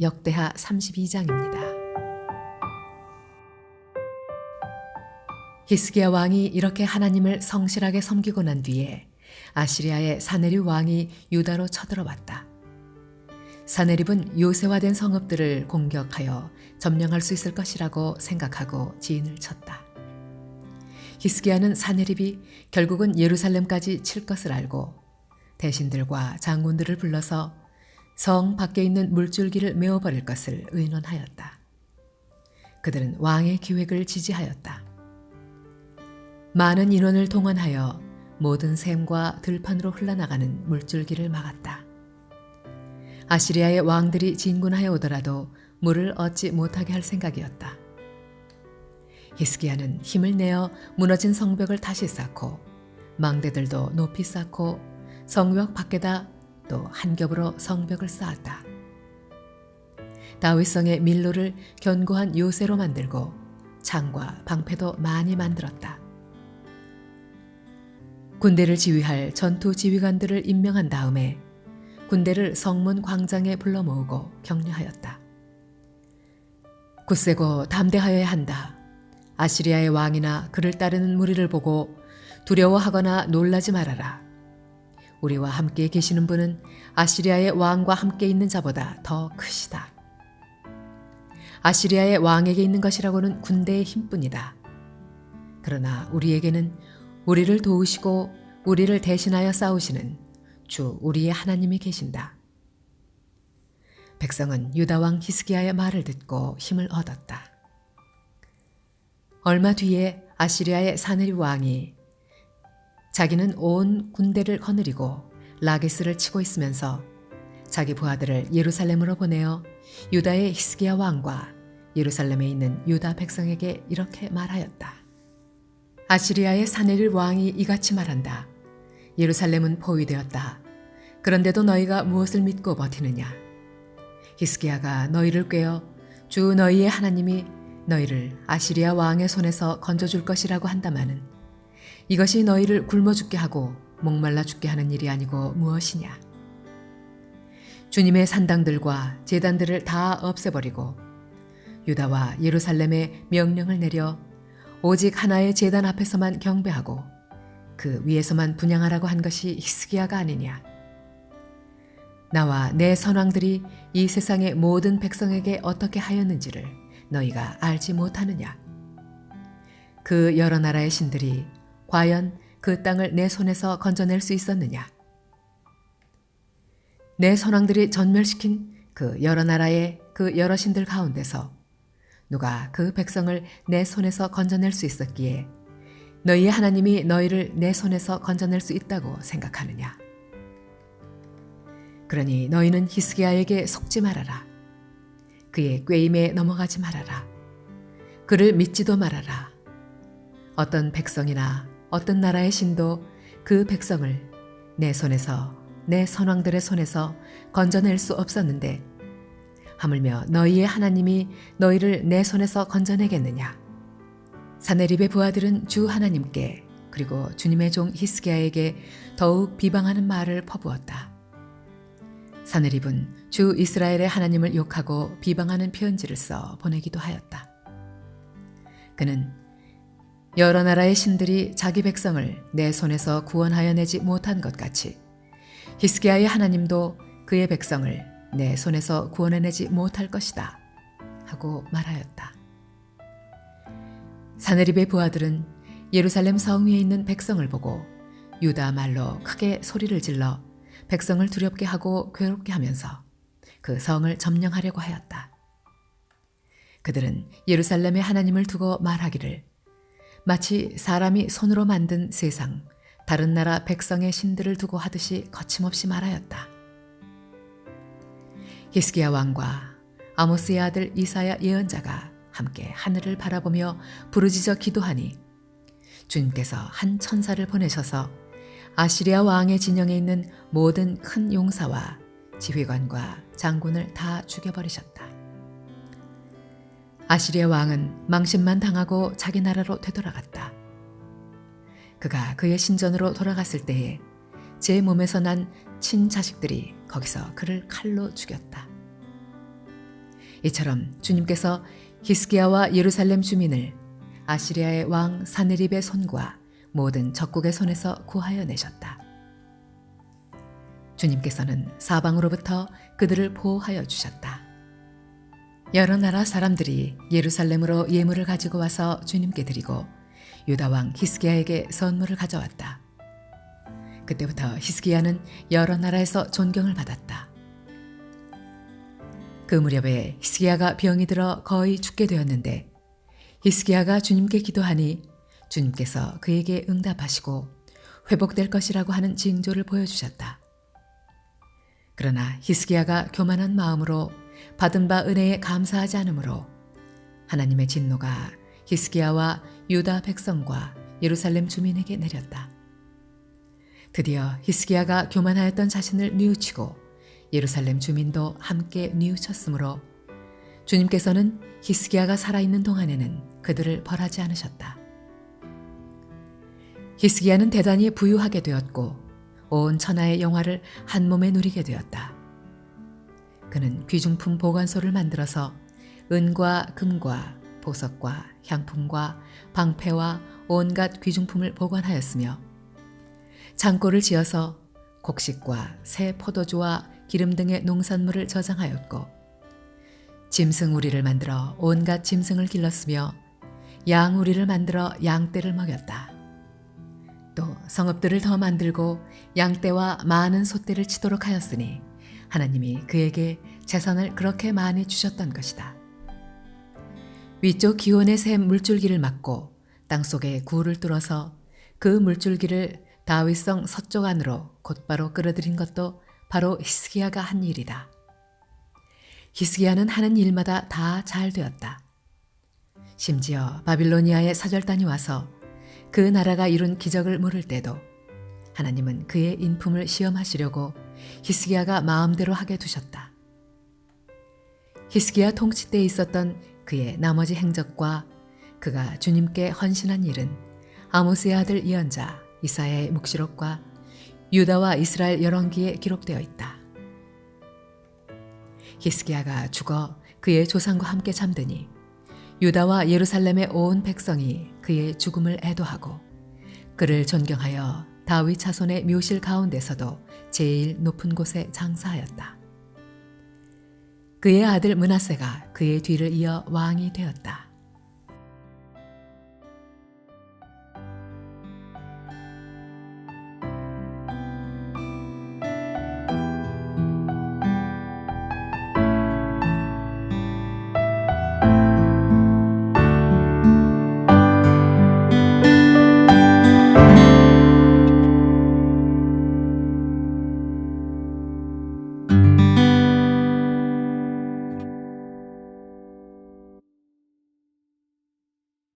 역대하 32장입니다. 히스기야 왕이 이렇게 하나님을 성실하게 섬기고 난 뒤에 아시리아의 사네립 왕이 유다로 쳐들어왔다. 사네립은 요새화된 성읍들을 공격하여 점령할 수 있을 것이라고 생각하고 지인을 쳤다. 히스기야는 사네립이 결국은 예루살렘까지 칠 것을 알고 대신들과 장군들을 불러서 성 밖에 있는 물줄기를 메워버릴 것을 의논하였다. 그들은 왕의 기획을 지지하였다. 많은 인원을 동원하여 모든 샘과 들판으로 흘러나가는 물줄기를 막았다. 아시리아의 왕들이 진군하여 오더라도 물을 얻지 못하게 할 생각이었다. 히스기야는 힘을 내어 무너진 성벽을 다시 쌓고 망대들도 높이 쌓고 성벽 밖에다 또 한 겹으로 성벽을 쌓았다. 다윗성의 밀로를 견고한 요새로 만들고 창과 방패도 많이 만들었다. 군대를 지휘할 전투 지휘관들을 임명한 다음에 군대를 성문 광장에 불러 모으고 격려하였다. 굳세고 담대하여야 한다. 아시리아의 왕이나 그를 따르는 무리를 보고 두려워하거나 놀라지 말아라. 우리와 함께 계시는 분은 아시리아의 왕과 함께 있는 자보다 더 크시다. 아시리아의 왕에게 있는 것이라고는 군대의 힘뿐이다. 그러나 우리에게는 우리를 도우시고 우리를 대신하여 싸우시는 주 우리의 하나님이 계신다. 백성은 유다 왕 히스기야의 말을 듣고 힘을 얻었다. 얼마 뒤에 아시리아의 사느리 왕이 자기는 온 군대를 거느리고 라게스를 치고 있으면서 자기 부하들을 예루살렘으로 보내어 유다의 히스기야 왕과 예루살렘에 있는 유다 백성에게 이렇게 말하였다. 아시리아의 사네릴 왕이 이같이 말한다. 예루살렘은 포위되었다. 그런데도 너희가 무엇을 믿고 버티느냐? 히스기야가 너희를 꿰어 주 너희의 하나님이 너희를 아시리아 왕의 손에서 건져줄 것이라고 한다마는 이것이 너희를 굶어 죽게 하고 목말라 죽게 하는 일이 아니고 무엇이냐? 주님의 산당들과 제단들을 다 없애버리고 유다와 예루살렘에 명령을 내려 오직 하나의 제단 앞에서만 경배하고 그 위에서만 분양하라고 한 것이 히스기야가 아니냐. 나와 내 선왕들이 이 세상의 모든 백성에게 어떻게 하였는지를 너희가 알지 못하느냐. 그 여러 나라의 신들이 과연 그 땅을 내 손에서 건져낼 수 있었느냐. 내 선왕들이 전멸시킨 그 여러 나라의 그 여러 신들 가운데서 누가 그 백성을 내 손에서 건져낼 수 있었기에 너희의 하나님이 너희를 내 손에서 건져낼 수 있다고 생각하느냐? 그러니 너희는 히스기야에게 속지 말아라. 그의 꾀임에 넘어가지 말아라. 그를 믿지도 말아라. 어떤 백성이나 어떤 나라의 신도 그 백성을 내 손에서 내 선왕들의 손에서 건져낼 수 없었는데 하물며 너희의 하나님이 너희를 내 손에서 건져내겠느냐? 사네립의 부하들은 주 하나님께 그리고 주님의 종 히스기야에게 더욱 비방하는 말을 퍼부었다. 사네립은 주 이스라엘의 하나님을 욕하고 비방하는 편지를 써 보내기도 하였다. 그는 여러 나라의 신들이 자기 백성을 내 손에서 구원하여 내지 못한 것 같이 히스기야의 하나님도 그의 백성을 내 손에서 구원해내지 못할 것이다. 하고 말하였다. 사네립의 부하들은 예루살렘 성 위에 있는 백성을 보고 유다 말로 크게 소리를 질러 백성을 두렵게 하고 괴롭게 하면서 그 성을 점령하려고 하였다. 그들은 예루살렘의 하나님을 두고 말하기를 마치 사람이 손으로 만든 세상 다른 나라 백성의 신들을 두고 하듯이 거침없이 말하였다. 히스기야 왕과 아모스의 아들 이사야 예언자가 함께 하늘을 바라보며 부르짖어 기도하니 주님께서 한 천사를 보내셔서 아시리아 왕의 진영에 있는 모든 큰 용사와 지휘관과 장군을 다 죽여버리셨다. 아시리아 왕은 망신만 당하고 자기 나라로 되돌아갔다. 그가 그의 신전으로 돌아갔을 때에 제 몸에서 난 친자식들이 거기서 그를 칼로 죽였다. 이처럼 주님께서 히스기야와 예루살렘 주민을 아시리아의 왕 사느립의 손과 모든 적국의 손에서 구하여 내셨다. 주님께서는 사방으로부터 그들을 보호하여 주셨다. 여러 나라 사람들이 예루살렘으로 예물을 가지고 와서 주님께 드리고 유다 왕 히스기야에게 선물을 가져왔다. 그때부터 히스기야는 여러 나라에서 존경을 받았다. 그 무렵에 히스기야가 병이 들어 거의 죽게 되었는데 히스기야가 주님께 기도하니 주님께서 그에게 응답하시고 회복될 것이라고 하는 징조를 보여주셨다. 그러나 히스기야가 교만한 마음으로 받은 바 은혜에 감사하지 않으므로 하나님의 진노가 히스기야와 유다 백성과 예루살렘 주민에게 내렸다. 드디어 히스기야가 교만하였던 자신을 뉘우치고 예루살렘 주민도 함께 뉘우쳤으므로 주님께서는 히스기야가 살아있는 동안에는 그들을 벌하지 않으셨다. 히스기야는 대단히 부유하게 되었고 온 천하의 영화를 한 몸에 누리게 되었다. 그는 귀중품 보관소를 만들어서 은과 금과 보석과 향품과 방패와 온갖 귀중품을 보관하였으며 창고를 지어서 곡식과 새 포도주와 기름 등의 농산물을 저장하였고 짐승우리를 만들어 온갖 짐승을 길렀으며 양우리를 만들어 양떼를 먹였다. 또 성읍들을 더 만들고 양떼와 많은 소떼를 치도록 하였으니 하나님이 그에게 재산을 그렇게 많이 주셨던 것이다. 위쪽 기온의 새 물줄기를 막고 땅 속에 구를 뚫어서 그 물줄기를 다윗성 서쪽 안으로 곧바로 끌어들인 것도 바로 히스기야가 한 일이다. 히스기야는 하는 일마다 다 잘 되었다. 심지어 바빌로니아의 사절단이 와서 그 나라가 이룬 기적을 물을 때도 하나님은 그의 인품을 시험하시려고 히스기야가 마음대로 하게 두셨다. 히스기야 통치 때 있었던 그의 나머지 행적과 그가 주님께 헌신한 일은 아모스의 아들 이언자 이사야의 묵시록과 유다와 이스라엘 열왕기에 기록되어 있다. 히스기야가 죽어 그의 조상과 함께 잠드니 유다와 예루살렘의 온 백성이 그의 죽음을 애도하고 그를 존경하여 다윗 자손의 묘실 가운데서도 제일 높은 곳에 장사하였다. 그의 아들 문하세가 그의 뒤를 이어 왕이 되었다.